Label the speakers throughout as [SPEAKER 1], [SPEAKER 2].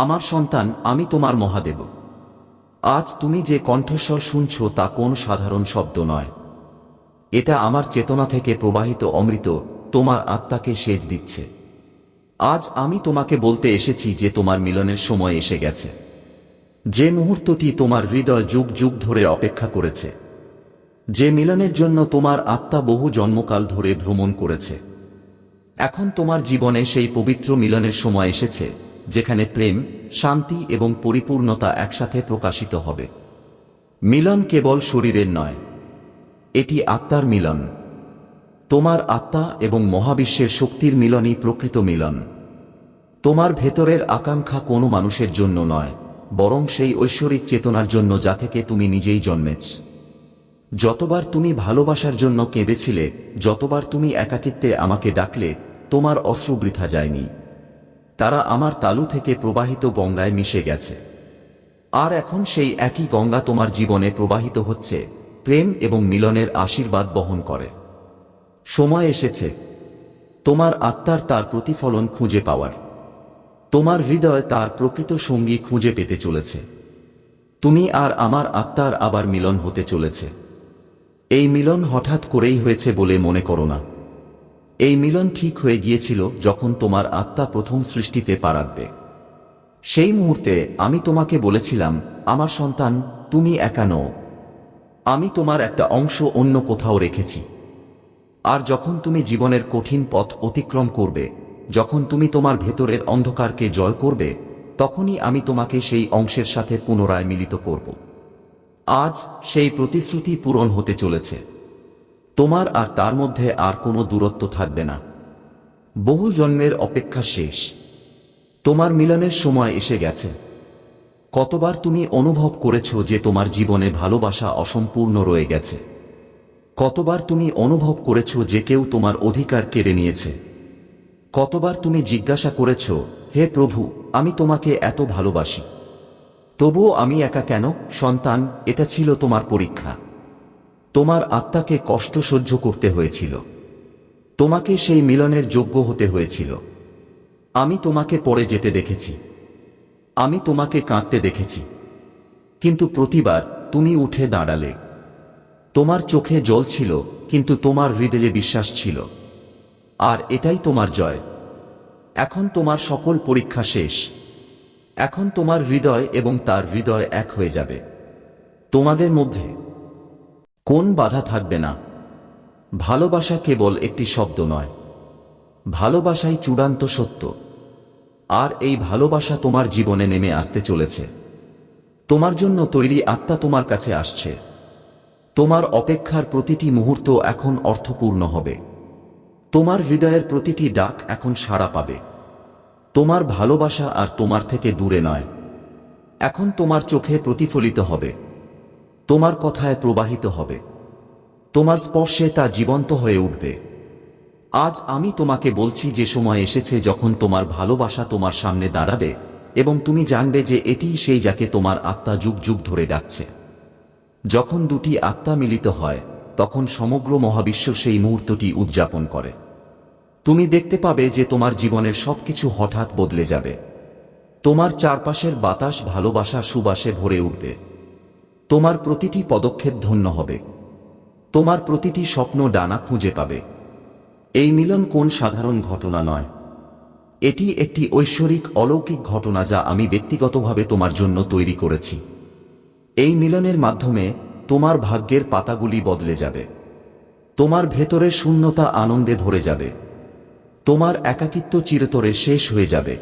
[SPEAKER 1] আমার সন্তান, আমি তোমার মহাদেব। আজ তুমি যে কণ্ঠস্বর শুনছ তা কোন সাধারণ শব্দ নয়। এটা আমার চেতনা থেকে প্রবাহিত অমৃত, তোমার আত্মাকে সেচ দিচ্ছে। আজ আমি তোমাকে বলতে এসেছি যে তোমার মিলনের সময় এসে গেছে। যে মুহূর্তটি তোমার হৃদয় যুগ যুগ ধরে অপেক্ষা করেছে। যে মিলনের জন্য তোমার আত্মা বহু জন্মকাল ধরে ভ্রমণ করেছে। এখন তোমার জীবনে সেই পবিত্র মিলনের সময় এসেছে। যেখানে প্রেম, শান্তি এবং পরিপূর্ণতা একসাথে প্রকাশিত হবে। মিলন কেবল শরীরের নয়। এটি আত্মার মিলন। তোমার আত্মা এবং মহাবিশ্বের শক্তির মিলনই প্রকৃত মিলন। তোমার ভেতরের আকাঙ্ক্ষা কোনো মানুষের জন্য নয়, বরং সেই ঐশ্বরিক চেতনার জন্য যা থেকে তুমি নিজেই জন্মেছ। যতবার তুমি ভালোবাসার জন্য কেঁদেছিলে, যতবার তুমি একাকিত্বে আমাকে ডাকলে, তোমার অশ্রু বৃথা যায়নি। তারা আমার তালু থেকে প্রবাহিত গঙ্গায় মিশে গেছে। আর এখন সেই একই গঙ্গা তোমার জীবনে প্রবাহিত হচ্ছে, প্রেম এবং মিলনের আশীর্বাদ বহন করে। সময় এসেছে। তোমার আত্মার তার প্রতিফলন খুঁজে পাওয়ার। তোমার হৃদয় তার প্রকৃত সঙ্গী খুঁজে পেতে চলেছে। তুমি আর আমার আত্মার আবার মিলন হতে চলেছে। এই মিলন হঠাৎ করেই হয়েছে বলে মনে করো না। এই মিলন ঠিক হয়ে গিয়েছিল যখন তোমার আত্মা প্রথম সৃষ্টিতে পা রাখবে। সেই মুহূর্তে আমি তোমাকে বলেছিলাম, আমার সন্তান, তুমি একা নও। আমি তোমার একটা অংশ অন্য কোথাও রেখেছি। আর যখন তুমি জীবনের কঠিন পথ অতিক্রম করবে, যখন তুমি তোমার ভেতরের অন্ধকারকে জয় করবে, তখনই আমি তোমাকে সেই অংশের সাথে পুনরায় মিলিত করব। আজ সেই প্রতিশ্রুতি পূরণ হতে চলেছে। তোমার আর তার মধ্যে আর কোনো দূরত্ব থাকবে না। বহু জন্মের অপেক্ষা শেষ। তোমার মিলনের সময় এসে গেছে। কতবার তুমি অনুভব করেছ যে তোমার জীবনে ভালোবাসা অসম্পূর্ণ রয়ে গেছে। কতবার তুমি অনুভব করেছ যে কেউ তোমার অধিকার কেড়ে নিয়েছে। কতবার তুমি জিজ্ঞাসা করেছ, হে প্রভু, আমি তোমাকে এত ভালোবাসি। তবুও আমি একা কেন? সন্তান, এটা ছিল তোমার পরীক্ষা। তোমার আত্মাকে কষ্ট সহ্য করতে হয়েছিল। তোমাকে সেই মিলনের যোগ্য হতে হয়েছিল। আমি তোমাকে পড়ে যেতে দেখেছি। আমি তোমাকে কাঁদতে দেখেছি। কিন্তু প্রতিবার তুমি উঠে দাঁড়ালে। তোমার চোখে জল ছিল, কিন্তু তোমার হৃদয়ে বিশ্বাস ছিল। আর এটাই তোমার জয়। এখন তোমার সকল পরীক্ষা শেষ। এখন তোমার হৃদয় এবং তার হৃদয় এক হয়ে যাবে। তোমাদের মধ্যে কোন বাধা থাকবে না। ভালোবাসা কেবল একটি শব্দ নয়। ভালোবাসাই চূড়ান্ত সত্য। আর এই ভালোবাসা তোমার জীবনে নেমে আসতে চলেছে। তোমার জন্য তৈরি আত্মা তোমার কাছে আসছে। তোমার অপেক্ষার প্রতিটি মুহূর্ত এখন অর্থপূর্ণ হবে। তোমার হৃদয়ের প্রতিটি ডাক এখন সাড়া পাবে। তোমার ভালোবাসা আর তোমার থেকে দূরে নয়। এখন তোমার চোখে প্রতিফলিত হবে। তোমার কথায় প্রবাহিত হবে। তোমার স্পর্শে তা জীবন্ত হয়ে উঠবে। আজ আমি তোমাকে বলছি যে সময় এসেছে যখন তোমার ভালোবাসা তোমার সামনে দাঁড়াবে এবং তুমি জানবে যে এটিই সেই যাকে তোমার আত্মা যুগ যুগ ধরে ডাকছে। যখন দুটি আত্মা মিলিত হয়, তখন সমগ্র মহাবিশ্ব সেই মুহূর্তটি উদযাপন করে। তুমি দেখতে পাবে যে তোমার জীবনের সবকিছু হঠাৎ বদলে যাবে। তোমার চারপাশের বাতাস ভালোবাসা সুবাসে ভরে উঠবে। তোমার প্রতিটি পদক্ষেপ ধন্য হবে। তোমার প্রতিটি স্বপ্ন ডানা খুঁজে পাবে। এই মিলন কোন সাধারণ ঘটনা নয়। এটি একটি ঐশ্বরিক অলৌকিক ঘটনা যা আমি ব্যক্তিগতভাবে তোমার জন্য তৈরি করেছি। এই মিলনের মাধ্যমে তোমার ভাগ্যের পাতাগুলি বদলে যাবে। তোমার ভেতরে শূন্যতা আনন্দে ভরে যাবে। তোমার একাকিত্ব চিরতরে শেষ হয়ে যাবে।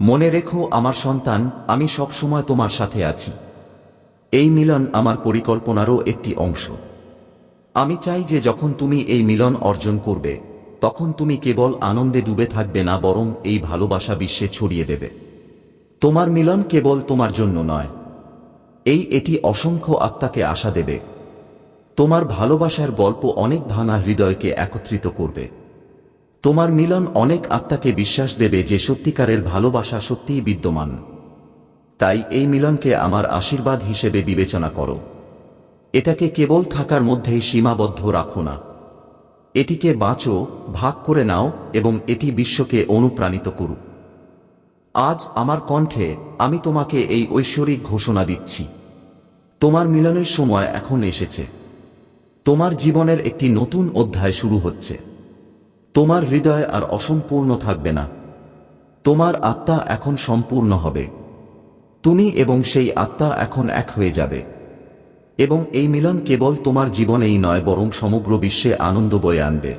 [SPEAKER 1] মনে রেখো, আমার সন্তান, আমি সবসময় তোমার সাথে আছি। এই মিলন আমার পরিকল্পনারও একটি অংশ। আমি চাই যে যখন তুমি এই মিলন অর্জন করবে, তখন তুমি কেবল আনন্দে ডুবে থাকবে না, বরং এই ভালোবাসা বিশ্বে ছড়িয়ে দেবে। তোমার মিলন কেবল তোমার জন্য নয়। এই এটি অসংখ্য আত্মাকে আশা দেবে। তোমার ভালোবাসার গল্প অনেক ভাঙা হৃদয়কে একত্রিত করবে। তোমার মিলন অনেক আত্মাকে বিশ্বাস দেবে যে সত্যিকারের ভালোবাসা সত্যিই বিদ্যমান। তাই এই মিলনকে আমার আশীর্বাদ হিসেবে বিবেচনা করো। এটাকে কেবল থাকার মধ্যেই সীমাবদ্ধ রাখো না। এটিকে বাঁচো, ভাগ করে নাও এবং এটি বিশ্বকে অনুপ্রাণিত করুক। আজ আমার কণ্ঠে আমি তোমাকে এই ঐশ্বরিক ঘোষণা দিচ্ছি। তোমার মিলনের সময় এখন এসেছে। তোমার জীবনের একটি নতুন অধ্যায় শুরু হচ্ছে। তোমার হৃদয় আর অসম্পূর্ণ থাকবে না। তোমার আত্মা এখন সম্পূর্ণ হবে। তুমি এবং সেই আত্মা এখন এক হয়ে যাবে। এবং এই মিলন কেবল তোমার জীবনেই নয়, বরং সমগ্র বিশ্বে আনন্দ বয়ে আনবে।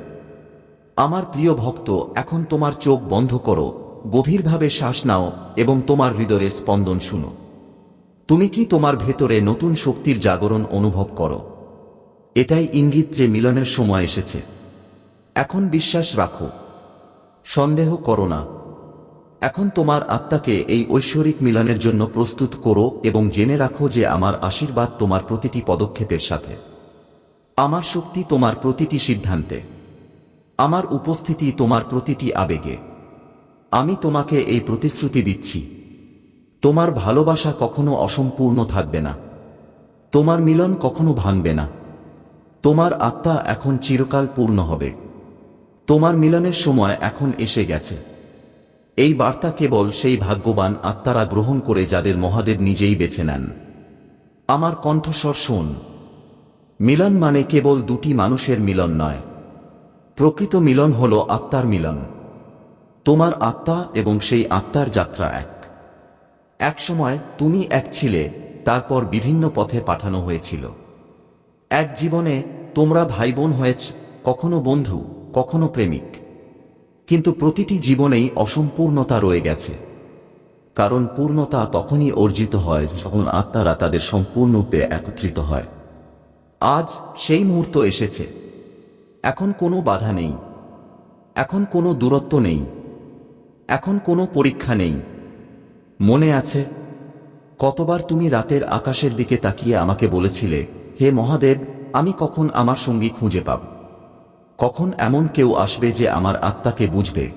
[SPEAKER 1] আমার প্রিয় ভক্ত, এখন তোমার চোখ বন্ধ করো, গভীরভাবে শ্বাস নাও, এবং তোমার হৃদয়ের স্পন্দন শুনো। তুমি কি তোমার ভেতরে নতুন শক্তির জাগরণ অনুভব করো? এটাই ইঙ্গিত যে মিলনের সময় এসেছে। এখন বিশ্বাস রাখো। সন্দেহ করো না। এখন তোমার আত্মাকে এই ঐশ্বরিক মিলনের জন্য প্রস্তুত করো এবং জেনে রাখো যে আমার আশীর্বাদ তোমার প্রতিটি পদক্ষেপের সাথে। আমার শক্তি তোমার প্রতিটি সিদ্ধান্তে। আমার উপস্থিতি তোমার প্রতিটি আবেগে। আমি তোমাকে এই প্রতিশ্রুতি দিচ্ছি। তোমার ভালোবাসা কখনো অসম্পূর্ণ থাকবে না। তোমার মিলন কখনো ভাঙবে না। তোমার আত্মা এখন চিরকাল পূর্ণ হবে। তোমার মিলনের সময় এখন এসে গেছে। এই বার্তা কেবল সেই ভাগ্যবান আত্মারা গ্রহণ করে যাদের মহাদেব নিজেই বেছে নেন। আমার কণ্ঠস্বর শোন। মিলন মানে কেবল দুটি মানুষের মিলন নয়। প্রকৃত মিলন হল আত্মার মিলন। তোমার আত্মা এবং সেই আত্মার যাত্রা এক। এক সময় তুমি এক ছিলে, তারপর বিভিন্ন পথে পাঠানো হয়েছিল। এক জীবনে তোমরা ভাই বোন হয়েছ, কখনো বন্ধু, কখনো প্রেমিক। কিন্তু প্রতিটি জীবনেই অসম্পূর্ণতা রয়ে গেছে। কারণ পূর্ণতা তখনই অর্জিত হয় যখন আত্মারা তাদের সম্পূর্ণরূপে একত্রিত হয়। আজ সেই মুহূর্ত এসেছে। এখন কোনো বাধা নেই। এখন কোনো দূরত্ব নেই। এখন কোনো পরীক্ষা নেই। মনে আছে, কতবার তুমি রাতের আকাশের দিকে তাকিয়ে আমাকে বলেছিলে, হে মহাদেব, আমি কখন আমার সঙ্গী খুঁজে পাব? কখন এমন কেউ আসবে যে আমার আত্মাকে বুঝবে?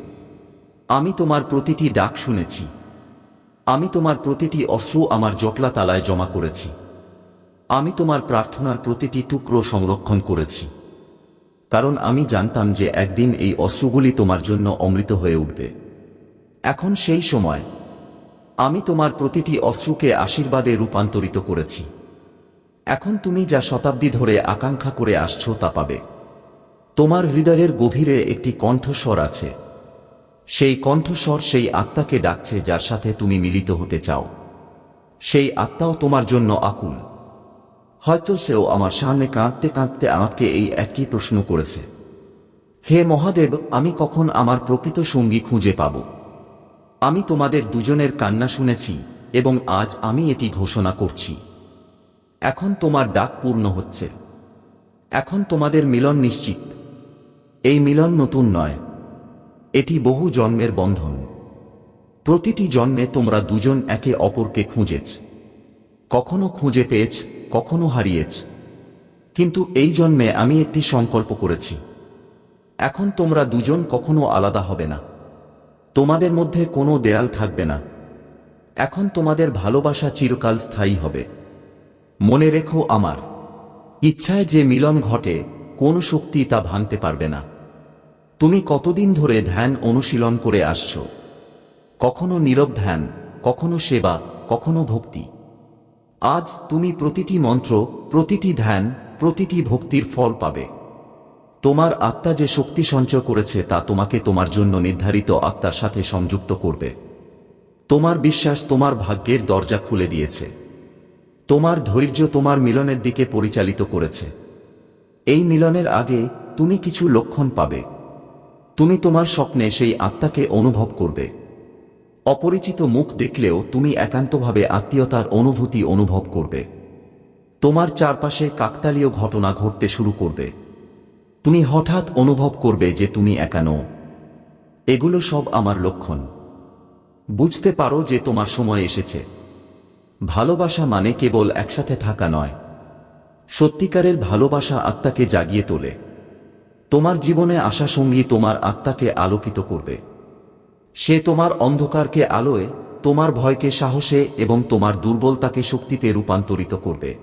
[SPEAKER 1] আমি তোমার প্রতিটি ডাক শুনেছি। আমি তোমার প্রতিটি অশ্রু আমার জটলা তালায় জমা করেছি। আমি তোমার প্রার্থনার প্রতিটি টুকরো সংরক্ষণ করেছি। কারণ আমি জানতাম যে একদিন এই অশ্রুগুলি তোমার জন্য অমৃত হয়ে উঠবে। এখন সেই সময়, আমি তোমার প্রতিটি অশ্রুকে আশীর্বাদে রূপান্তরিত করেছি। এখন তুমি যা শতাব্দী ধরে আকাঙ্ক্ষা করে আসছো তা পাবে। তোমার হৃদয়ের গভীরে একটি কণ্ঠস্বর আছে। সেই কণ্ঠস্বর সেই আত্মাকে ডাকছে যার সাথে তুমি মিলিত হতে চাও। সেই আত্মাও তোমার জন্য আকুল। হয়তো সেও আমার সামনে কাঁদতে কাঁদতে আমাকে এই একই প্রশ্ন করেছে। হে মহাদেব, আমি কখন আমার প্রকৃত সঙ্গী খুঁজে পাব? আমি তোমাদের দুজনের কান্না শুনেছি এবং আজ আমি এটি ঘোষণা করছি। এখন তোমার ডাক পূর্ণ হচ্ছে। এখন তোমাদের মিলন নিশ্চিত। এই মিলন নতুন নয়। এটি বহু জন্মের বন্ধন। প্রতিটি জন্মে তোমরা দুজন একে অপরকে খুঁজেছ। কখনো খুঁজে পেয়েছ, কখনো হারিয়েছ। কিন্তু এই জন্মে আমি একটি সংকল্প করেছি। এখন তোমরা দুজন কখনো আলাদা হবে না। তোমাদের মধ্যে কোনো দেয়াল থাকবে না। এখন তোমাদের ভালোবাসা চিরকাল স্থায়ী হবে। মনে রেখো আমার। ইচ্ছায় যে মিলন ঘটে, কোন শক্তি তা ভাঙতে পারবে না। তুমি কতদিন ধরে ধ্যান অনুশীলন করে আসছ? কখনো নীরব ধ্যান, কখনো সেবা, কখনো ভক্তি। আজ তুমি প্রতিটি মন্ত্র, প্রতিটি ধ্যান, প্রতিটি ভক্তির ফল পাবে। তোমার আত্মা যে শক্তি সঞ্চয় করেছে তা তোমাকে তোমার জন্য নির্ধারিত আত্মার সাথে সংযুক্ত করবে। তোমার বিশ্বাস তোমার ভাগ্যের দরজা খুলে দিয়েছে। তোমার ধৈর্য তোমার মিলনের দিকে পরিচালিত করেছে। এই মিলনের আগে তুমি কিছু লক্ষণ পাবে। তুমি তোমার স্বপ্নে সেই আত্মাকে অনুভব করবে। অপরিচিত মুখ দেখলেও তুমি একান্তভাবে আত্মীয়তার অনুভূতি অনুভব করবে। তোমার চারপাশে কাকতালীয় ঘটনা ঘটতে শুরু করবে। তুমি হঠাৎ অনুভব করবে যে তুমি একা নও। এগুলো সব আমার লক্ষণ। বুঝতে পারো যে তোমার সময় এসেছে। ভালোবাসা মানে কেবল একসাথে থাকা নয়। সত্যিকারের ভালোবাসা আত্মাকে জাগিয়ে তোলে। তোমার জীবনে আসা সঙ্গী তোমার আত্মাকে আলোকিত করবে। সে তোমার অন্ধকারকে আলোয়, তোমার ভয়কে সাহসে এবং তোমার দুর্বলতাকে শক্তিতে রূপান্তরিত করবে।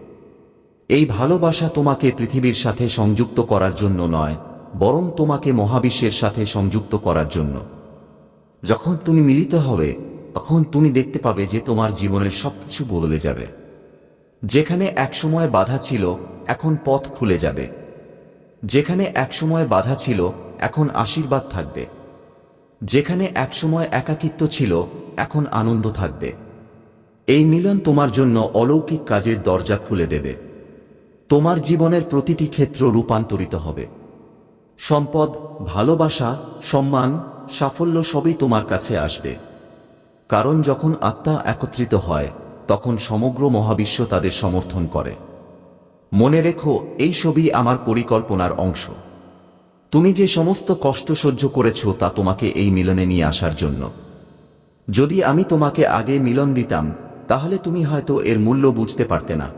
[SPEAKER 1] এই ভালোবাসা তোমাকে পৃথিবীর সাথে সংযুক্ত করার জন্য নয়, বরং তোমাকে মহাবিশ্বের সাথে সংযুক্ত করার জন্য। যখন তুমি মিলিত হবে, তখন তুমি দেখতে পাবে যে তোমার জীবনের সবকিছু বদলে যাবে। যেখানে একসময় বাধা ছিল, এখন পথ খুলে যাবে। যেখানে একসময় বাধা ছিল, এখন আশীর্বাদ থাকবে। যেখানে একসময় একাকিত্ব ছিল, এখন আনন্দ থাকবে। এই মিলন তোমার জন্য অলৌকিক কাজের দরজা খুলে দেবে। তোমার জীবনের প্রতিটি ক্ষেত্র রূপান্তরিত হবে। সম্পদ, ভালোবাসা, সম্মান, সাফল্য সবই তোমার কাছে আসবে। কারণ যখন আত্মা একত্রিত হয়, তখন সমগ্র মহাবিশ্ব তাদের সমর্থন করে। মনে রেখো, এই সবই আমার পরিকল্পনার অংশ। তুমি যে সমস্ত কষ্ট সহ্য করেছ তা তোমাকে এই মিলনে নিয়ে আসার জন্য। যদি আমি তোমাকে আগে মিলন দিতাম, তাহলে তুমি হয়তো এর মূল্য বুঝতে পারতে না।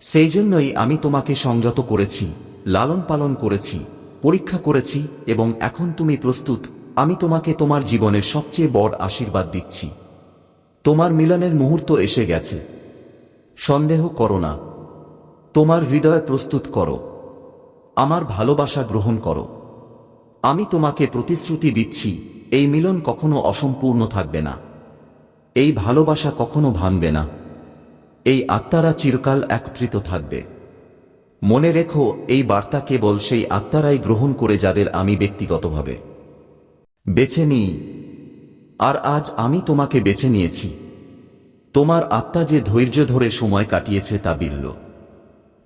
[SPEAKER 1] সেই জন্যই আমি তোমাকে সংযত করেছি, লালন পালন করেছি, পরীক্ষা করেছি এবং এখন তুমি প্রস্তুত, আমি তোমাকে তোমার জীবনের সবচেয়ে বড় আশীর্বাদ দিচ্ছি। তোমার মিলনের মুহূর্ত এসে গেছে। সন্দেহ করো না। তোমার হৃদয় প্রস্তুত করো। আমার ভালোবাসা গ্রহণ করো। আমি তোমাকে প্রতিশ্রুতি দিচ্ছি, এই মিলন কখনো অসম্পূর্ণ থাকবে না। এই ভালোবাসা কখনো ভাঙবে না। এই আত্মারা চিরকাল একত্রিত থাকবে। মনে রেখো, এই বার্তা কেবল সেই আত্মারাই গ্রহণ করে যাদের আমি ব্যক্তিগতভাবে বেছে নিই। আর আজ আমি তোমাকে বেছে নিয়েছি। তোমার আত্মা যে ধৈর্য ধরে সময় কাটিয়েছে তা বিরল।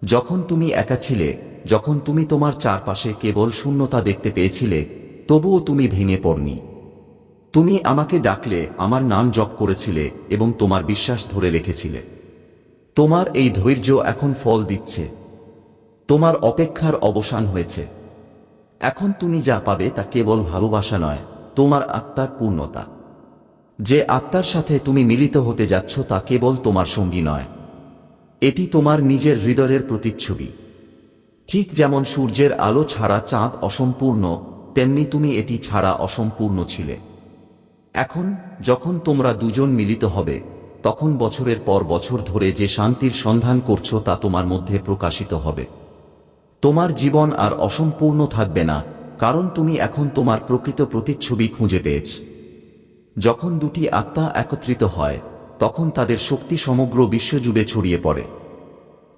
[SPEAKER 1] যখন তুমি একা ছিলে, যখন তুমি তোমার চারপাশে কেবল শূন্যতা দেখতে পেয়েছিলে, তবুও তুমি ভেঙে পড়নি। তুমি আমাকে ডাকলে, আমার নাম জপ করেছিলে এবং তোমার বিশ্বাস ধরে রেখেছিলে। তোমার এই ধৈর্য এখন ফল দিচ্ছে। তোমার অপেক্ষার অবসান হয়েছে। এখন তুমি যা পাবে তা কেবল ভালোবাসা নয়, তোমার আত্মার পূর্ণতা। যে আত্মার সাথে তুমি মিলিত হতে যাচ্ছ তা কেবল তোমার সঙ্গী নয়। এটি তোমার নিজের হৃদয়ের প্রতিচ্ছবি। ঠিক যেমন সূর্যের আলো ছাড়া চাঁদ অসম্পূর্ণ, তেমনি তুমি এটি ছাড়া অসম্পূর্ণ ছিলে। এখন, যখন তোমরা দুজন মিলিত হবে, তখন বছরের পর বছর ধরে যে শান্তির সন্ধান করছ তা তোমার মধ্যে প্রকাশিত হবে। তোমার জীবন আর অসম্পূর্ণ থাকবে না, কারণ তুমি এখন তোমার প্রকৃত প্রতিচ্ছবি খুঁজে পেয়েছ। যখন দুটি আত্মা একত্রিত হয় তখন তাদের শক্তি সমগ্র বিশ্বজুড়ে ছড়িয়ে পড়ে।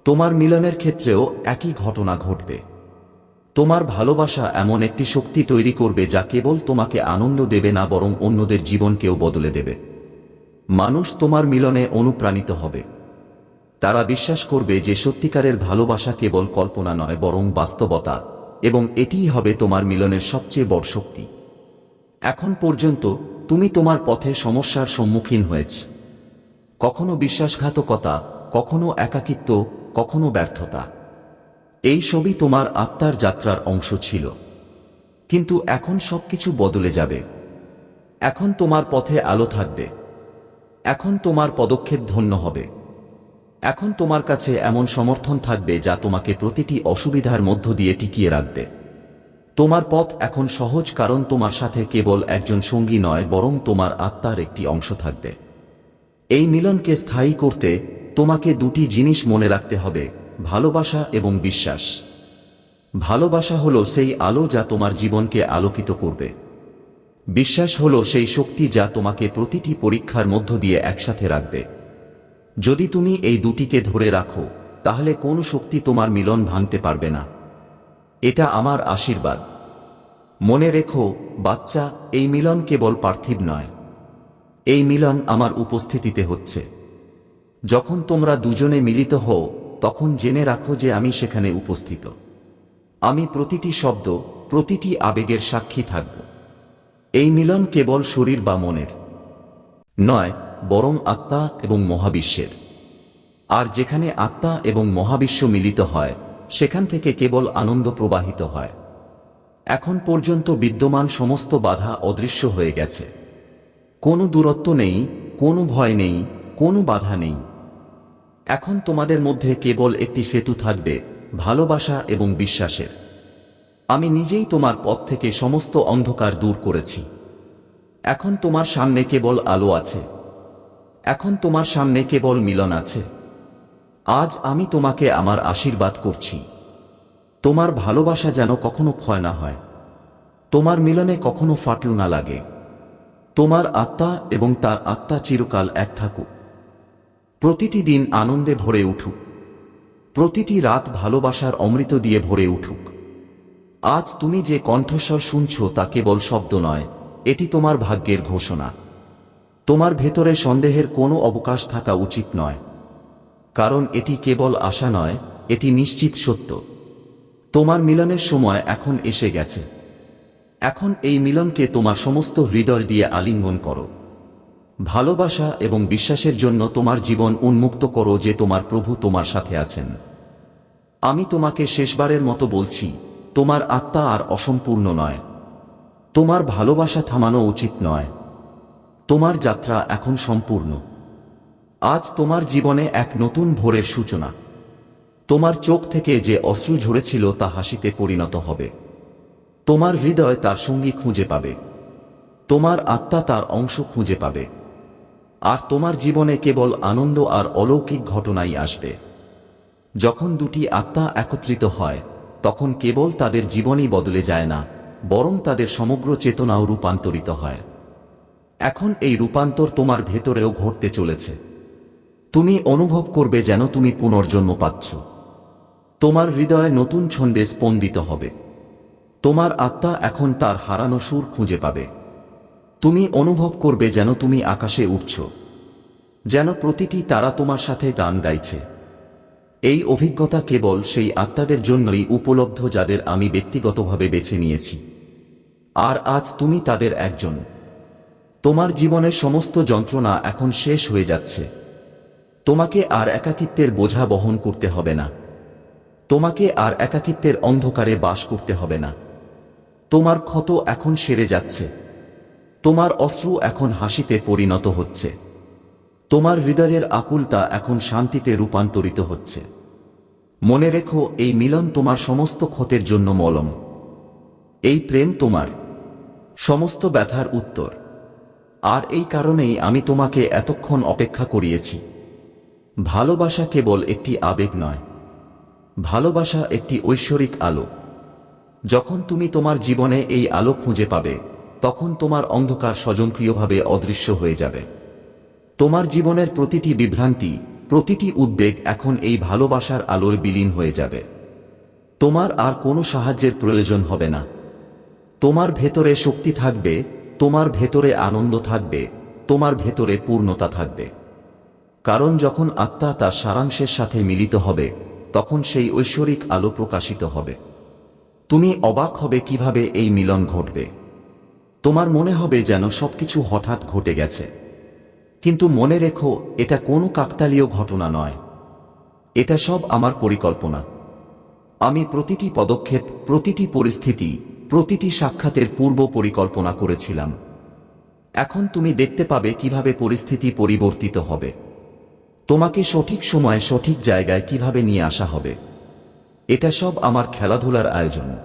[SPEAKER 1] তোমার মিলনের ক্ষেত্রেও একই ঘটনা ঘটবে। তোমার ভালোবাসা এমন একটি শক্তি তৈরি করবে যা কেবল তোমাকে আনন্দ দেবে না, বরং অন্যদের জীবনকেও বদলে দেবে। মানুষ তোমার মিলনে অনুপ্রাণিত হবে। তারা বিশ্বাস করবে যে সত্যিকারের ভালোবাসা কেবল কল্পনা নয়, বরং বাস্তবতা, এবং এটিই হবে তোমার মিলনের সবচেয়ে বড় শক্তি। এখন পর্যন্ত তুমি তোমার পথে সমস্যার সম্মুখীন হয়েছ। কখনো বিশ্বাসঘাতকতা, কখনো একাকিত্ব, কখনো ব্যর্থতা। এই সবই তোমার আত্মার যাত্রার অংশ ছিল। কিন্তু এখন সবকিছু বদলে যাবে। এখন তোমার পথে আলো থাকবে। এখন তোমার পদক্ষেপ ধন্য হবে। এখন তোমার কাছে এমন সমর্থন থাকবে যা তোমাকে প্রতিটি অসুবিধার মধ্য দিয়ে টিকিয়ে রাখবে। তোমার পথ এখন সহজ কারণ তোমার সাথে কেবল একজন সঙ্গী নয়, বরং তোমার আত্মার একটি অংশ থাকবে। এই মিলনকে স্থায়ী করতে তোমাকে দুটি জিনিস মনে রাখতে হবে, ভালোবাসা এবং বিশ্বাস। ভালোবাসা হলো সেই আলো যা তোমার জীবনকে আলোকিত করবে। বিশ্বাস হলো সেই শক্তি যা তোমাকে প্রতিটি পরীক্ষার মধ্য দিয়ে একসাথে রাখবে। যদি তুমি এই দুটিকে ধরে রাখো, তাহলে কোন শক্তি তোমার মিলন ভাঙতে পারবে না। এটা আমার আশীর্বাদ। মনে রেখো, বাচ্চা, এই মিলন কেবল পার্থিব নয়। এই মিলন আমার উপস্থিতিতে হচ্ছে। যখন তোমরা দুজনে মিলিত হও, তখন জেনে রাখো যে আমি সেখানে উপস্থিত। আমি প্রতিটি শব্দ, প্রতিটি আবেগের সাক্ষী থাকব। এই মিলন কেবল শরীর বা মনের নয়, বরং আত্মা এবং মহাবিশ্বের। আর যেখানে আত্মা এবং মহাবিশ্ব মিলিত হয়, সেখান থেকে কেবল আনন্দ প্রবাহিত হয়। এখন পর্যন্ত বিদ্যমান সমস্ত বাধা অদৃশ্য হয়ে গেছে। কোনো দূরত্ব নেই, কোনো ভয় নেই, কোনো বাধা নেই। এখন তোমাদের মধ্যে কেবল একটি সেতু থাকবে, ভালোবাসা এবং বিশ্বাসের। আমি নিজেই তোমার পথ থেকে সমস্ত অন্ধকার দূর করেছি। এখন তোমার সামনে কেবল আলো আছে। এখন তোমার সামনে কেবল মিলন আছে। আজ আমি তোমাকে আমার আশীর্বাদ করছি। তোমার ভালোবাসা যেন কখনো ক্ষয় না হয়। তোমার মিলনে কখনো ফাটল না লাগে। তোমার আত্মা এবং তার আত্মা চিরকাল এক থাকুক। প্রতিটি দিন আনন্দে ভরে উঠুক। প্রতিটি রাত ভালোবাসার অমৃত দিয়ে ভরে উঠুক। আজ তুমি যে কণ্ঠস্বর শুনছ তা কেবল শব্দ নয়, এটি তোমার ভাগ্যের ঘোষণা। তোমার ভেতরে সন্দেহের কোনো অবকাশ থাকা উচিত নয়। কারণ এটি কেবল আশা নয়, এটি নিশ্চিত সত্য। তোমার মিলনের সময় এখন এসে গেছে। এখন এই মিলনকে তোমার সমস্ত হৃদয় দিয়ে আলিঙ্গন করো। ভালোবাসা এবং বিশ্বাসের জন্য তোমার জীবন উন্মুক্ত করো যে তোমার প্রভু তোমার সাথে আছেন। আমি তোমাকে শেষবারের মতো বলছি, তোমার আত্মা আর অসম্পূর্ণ নয়। তোমার ভালোবাসা থামানো উচিত নয়। তোমার যাত্রা এখন সম্পূর্ণ। আজ তোমার জীবনে এক নতুন ভোরের সূচনা। তোমার চোখ থেকে যে অশ্রু ঝরেছিল তা হাসিতে পরিণত হবে। তোমার হৃদয় তার সঙ্গী খুঁজে পাবে। তোমার আত্মা তার অংশ খুঁজে পাবে। আর তোমার জীবনে কেবল আনন্দ আর অলৌকিক ঘটনাই আসবে। যখন দুটি আত্মা একত্রিত হয়, তখন কেবল তাদের জীবনই বদলে যায় না, বরং তাদের সমগ্র চেতনাও রূপান্তরিত হয়। এখন এই রূপান্তর তোমার ভেতরেও ঘটতে চলেছে। তুমি অনুভব করবে যেন তুমি পুনর্জন্ম পাচ্ছ। তোমার হৃদয়ে নতুন ছন্দে স্পন্দিত হবে। তোমার আত্মা এখন তার হারানো সুর খুঁজে পাবে। তুমি অনুভব করবে যেন তুমি আকাশে উঠছ। যেন প্রতিটি তারা তোমার সাথে গান গাইছে। এই অভিজ্ঞতা কেবল সেই আত্মাদের জন্যই উপলব্ধ যাদের আমি ব্যক্তিগতভাবে বেছে নিয়েছি। আর আজ তুমি তাদের একজন। তোমার জীবনের সমস্ত যন্ত্রণা এখন শেষ হয়ে যাচ্ছে। তোমাকে আর একাকিত্বের বোঝা বহন করতে হবে না। তোমাকে আর একাকিত্বের অন্ধকারে বাস করতে হবে না। তোমার ক্ষত এখন সেরে যাচ্ছে। তোমার অশ্রু এখন হাসিতে পরিণত হচ্ছে। তোমার হৃদয়ের আকুলতা এখন শান্তিতে রূপান্তরিত হচ্ছে। মনে রেখো, এই মিলন তোমার সমস্ত ক্ষতের জন্য মলম। এই প্রেম তোমার। সমস্ত ব্যথার উত্তর। আর এই কারণেই আমি তোমাকে এতক্ষণ অপেক্ষা করিয়েছি। ভালোবাসা কেবল একটি আবেগ নয়। ভালোবাসা একটি ঐশ্বরিক আলো। যখন তুমি তোমার জীবনে এই আলো খুঁজে পাবে, তখন তোমার অন্ধকার স্বজনক্রিয়ভাবে অদৃশ্য হয়ে যাবে। তোমার জীবনের প্রতিটি বিভ্রান্তি, প্রতিটি উদ্বেগ এখন এই ভালোবাসার আলোর বিলীন হয়ে যাবে। তোমার আর কোনো সাহায্যের প্রয়োজন হবে না। তোমার ভেতরে শক্তি থাকবে, তোমার ভেতরে আনন্দ থাকবে, তোমার ভেতরে পূর্ণতা থাকবে। কারণ যখন আত্মা তার সারাংশের সাথে মিলিত হবে, তখন সেই ঐশ্বরিক আলো প্রকাশিত হবে। তুমি অবাক হবে কীভাবে এই মিলন ঘটবে। তোমার মনে হবে যেন সবকিছু হঠাৎ ঘটে গেছে। কিন্তু মনে রেখো, এটা কোনো কাকতালীয় ঘটনা নয়। এটা সব আমার পরিকল্পনা। আমি প্রতিটি পদক্ষেপ, প্রতিটি পরিস্থিতি, প্রতিটি সাক্ষাতের পূর্ব পরিকল্পনা করেছিলাম। এখন তুমি দেখতে পাবে কীভাবে পরিস্থিতি পরিবর্তিত হবে। তোমাকে সঠিক সময়ে সঠিক জায়গায় কীভাবে নিয়ে আসা হবে। এটা সব আমার খেলাধুলার আয়োজন।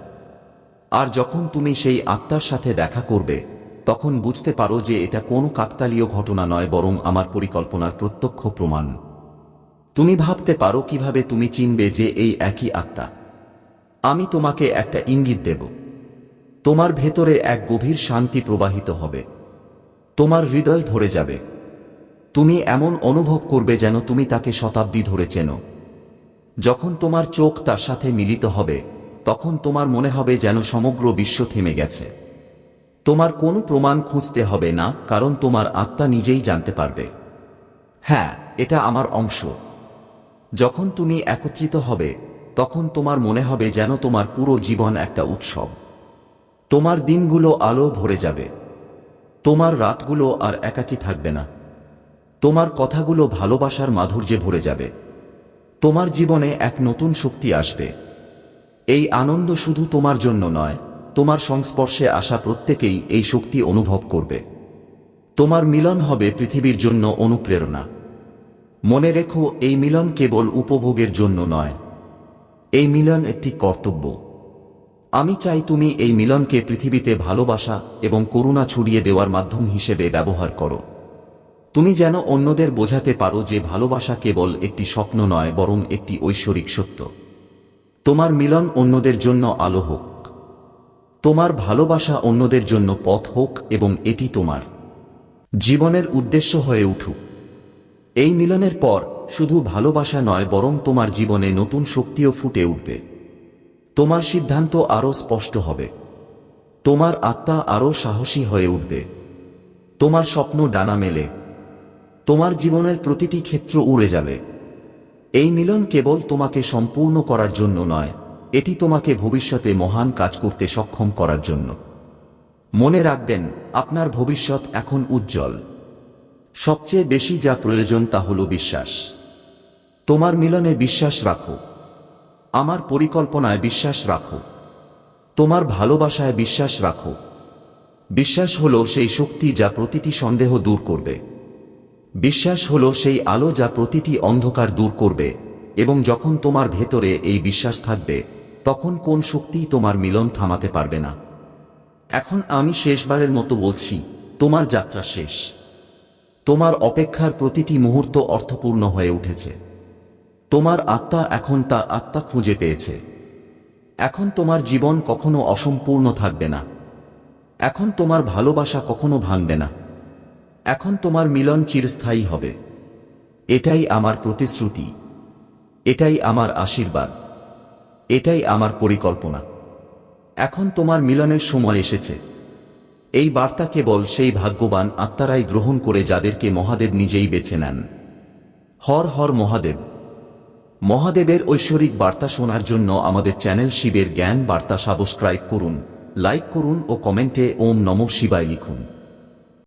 [SPEAKER 1] আর যখন তুমি সেই আত্মার সাথে দেখা করবে, তখন বুঝতে পারো যে এটা কোনো কাকতালীয় ঘটনা নয় বরং আমার পরিকল্পনার প্রত্যক্ষ প্রমাণ। তুমি ভাবতে পারো কীভাবে তুমি চিনবে যে এই একই আত্মা। আমি তোমাকে একটা ইঙ্গিত দেব। তোমার ভেতরে এক গভীর শান্তি প্রবাহিত হবে। তোমার হৃদয় ধরে যাবে। তুমি এমন অনুভব করবে যেন তুমি তাকে শতাব্দী ধরে চেনো। যখন তোমার চোখ তার সাথে মিলিত হবে, তখন তোমার মনে হবে যেন সমগ্র বিশ্ব থেমে গেছে। তোমার কোনো প্রমাণ খুঁজতে হবে না, কারণ তোমার আত্মা নিজেই জানতে পারবে। হ্যাঁ এটা আমার অংশ। যখন তুমি একত্রিত হবে, তখন তোমার মনে হবে যেন তোমার পুরো জীবন একটা উৎসব। তোমার দিনগুলো আলো ভরে যাবে। তোমার রাতগুলো আর একাকী থাকবে না। তোমার কথাগুলো ভালোবাসার মাধুর্যে ভরে যাবে। তোমার জীবনে এক নতুন শক্তি আসবে। এই আনন্দ শুধু তোমার জন্য নয়, তোমার সংস্পর্শে আসা প্রত্যেকেই এই শক্তি অনুভব করবে। তোমার মিলন হবে পৃথিবীর জন্য অনুপ্রেরণা। মনে রেখো, এই মিলন কেবল উপভোগের জন্য নয়। এই মিলন একটি কর্তব্য। আমি চাই তুমি এই মিলনকে পৃথিবীতে ভালোবাসা এবং করুণা ছড়িয়ে দেওয়ার মাধ্যম হিসেবে ব্যবহার করো। তুমি যেন অন্যদের বোঝাতে পারো যে ভালোবাসা কেবল একটি স্বপ্ন নয়, বরং একটি ঐশ্বরিক সত্য। তোমার মিলন অন্যদের জন্য আলো হোক। তোমার ভালোবাসা অন্যদের জন্য পথ হোক এবং এটি তোমার জীবনের উদ্দেশ্য হয়ে উঠুক। এই মিলনের পর শুধু ভালোবাসা নয়, বরং তোমার জীবনে নতুন শক্তিও ফুটে উঠবে। তোমার সিদ্ধান্ত আরও স্পষ্ট হবে। তোমার আত্মা আরও সাহসী হয়ে উঠবে। তোমার স্বপ্ন ডানা মেলে। তোমার জীবনের প্রতিটি ক্ষেত্র উড়ে যাবে। এই মিলন কেবল তোমাকে সম্পূর্ণ করার জন্য নয়, এটি তোমাকে ভবিষ্যতে মহান কাজ করতে সক্ষম করার জন্য। মনে রাখবেন, আপনার ভবিষ্যৎ এখন উজ্জ্বল। সবচেয়ে বেশি যা প্রয়োজন তা হল বিশ্বাস। তোমার মিলনে বিশ্বাস রাখো। আমার পরিকল্পনায় বিশ্বাস রাখো। তোমার ভালোবাসায় বিশ্বাস রাখো। বিশ্বাস হল সেই শক্তি যা প্রতিটি সন্দেহ দূর করবে। বিশ্বাস হল সেই আলো যা প্রতিটি অন্ধকার দূর করবে, এবং যখন তোমার ভেতরে এই বিশ্বাস থাকবে, তখন কোন শক্তি তোমার মিলন থামাতে পারবে না। এখন আমি শেষবারের মতো বলছি, তোমার যাত্রা শেষ। তোমার অপেক্ষার প্রতিটি মুহূর্ত অর্থপূর্ণ হয়ে উঠেছে। তোমার আত্মা এখন তার আত্মা খুঁজে পেয়েছে। এখন তোমার জীবন কখনো অসম্পূর্ণ থাকবে না। এখন তোমার ভালোবাসা কখনো ভাঙবে না। এখন তোমার মিলন চিরস্থায়ী হবে। এটাই আমার প্রতিশ্রুতি। এটাই আমার আশীর্বাদ। এটাই আমার পরিকল্পনা। এখন তোমার মিলনের সময় এসেছে। এই বার্তা কেবল সেই ভাগ্যবান আত্মারাই গ্রহণ করে যাদেরকে মহাদেব নিজেই বেছে নেন। হর হর মহাদেব। মহাদেবের ঐশ্বরিক বার্তা শোনার জন্য আমাদের চ্যানেল শিবের জ্ঞান বার্তা সাবস্ক্রাইব করুন, লাইক করুন ও কমেন্টে ওম নমঃ শিবায় লিখুন।